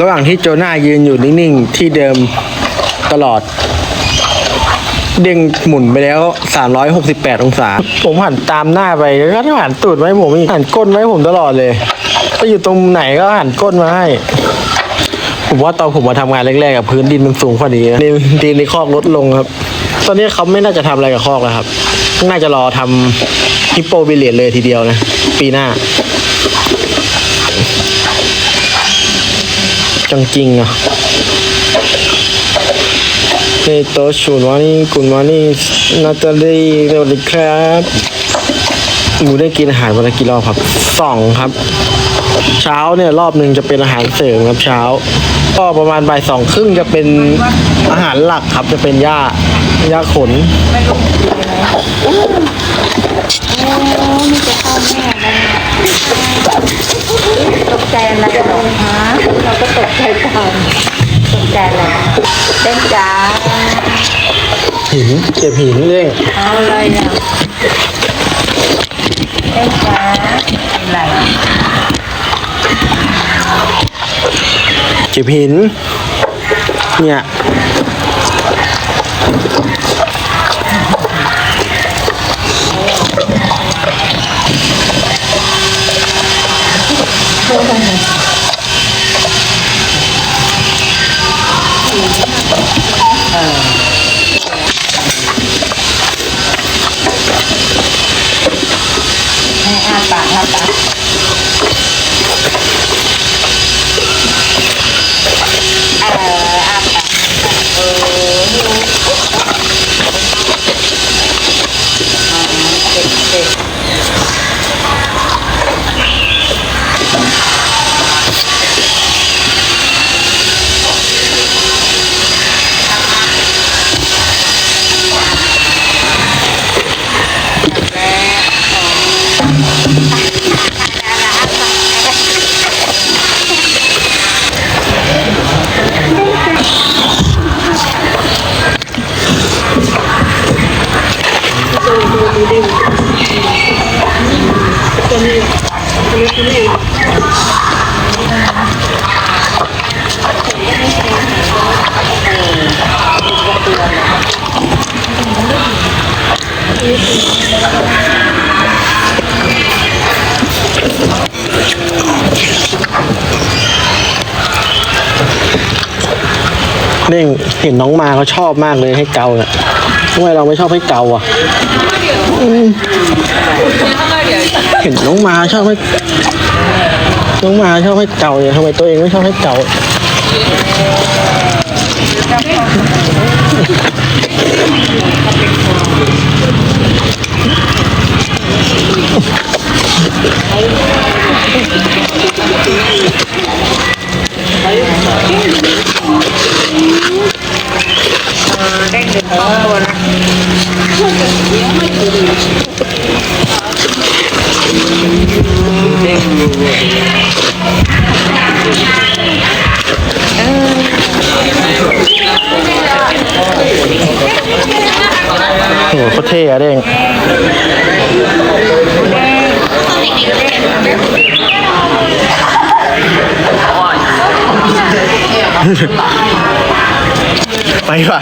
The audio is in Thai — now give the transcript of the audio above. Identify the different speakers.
Speaker 1: ระหว่างที่โจนายืนอยู่นิ่งๆ ที่เดิมตลอด เด้งหมุนไปแล้ว 368 องศา ผมหันตามหน้าไปแล้วก็หันตูดไว้ผมอีกหันก้นไว้ผมตลอดเลยไปอยู่ตรงไหนก็หันก้นมาให้ ผมว่าตอนผมมาทำงานแรกๆกับพื้นดินมันสูงกว่านี้ดินดินในคอกลดลงครับ ตอนนี้เขาไม่น่าจะทำอะไรกับคอกแล้วครับ น่าจะรอทำฮิปโปบิเลตเลยทีเดียวนะ ปีหน้า จังจริงอะเฮโตชูนวานี่กุนวานี่นาตาลีสวัสดีครับหมูได้กินอาหารวันละกี่รอบครับสองครับ เช้าเนี่ยรอบหนึ่งจะเป็นอาหารเสริมครับเช้า ก็ประมาณบ่ายสองครึ่งจะเป็นอาหารหลักครับจะเป็นหญ้าหญ้าขน
Speaker 2: ตกใจอะไรหรอฮะเราก็ตก ใจตามตกใจอะไรเต้นจ้า
Speaker 1: หินเก็บหินเร่ง
Speaker 2: เอาอะไรอะเต้นจ้าอะไร
Speaker 1: เก็บหิน เนี่ย
Speaker 2: Thank you. เร่
Speaker 1: งเห็นน้องมาเขาชอบมากเลยให้เกาเนี่ยทำไมเราไม่ชอบให้เกาอะอืมเห็นน้องมาชอบให้น้องมาชอบให้เกาเนี่ยทำไมตัวเองไม่ชอบให้เกา โอ้โหโคตรเท่อะเด้งไปไป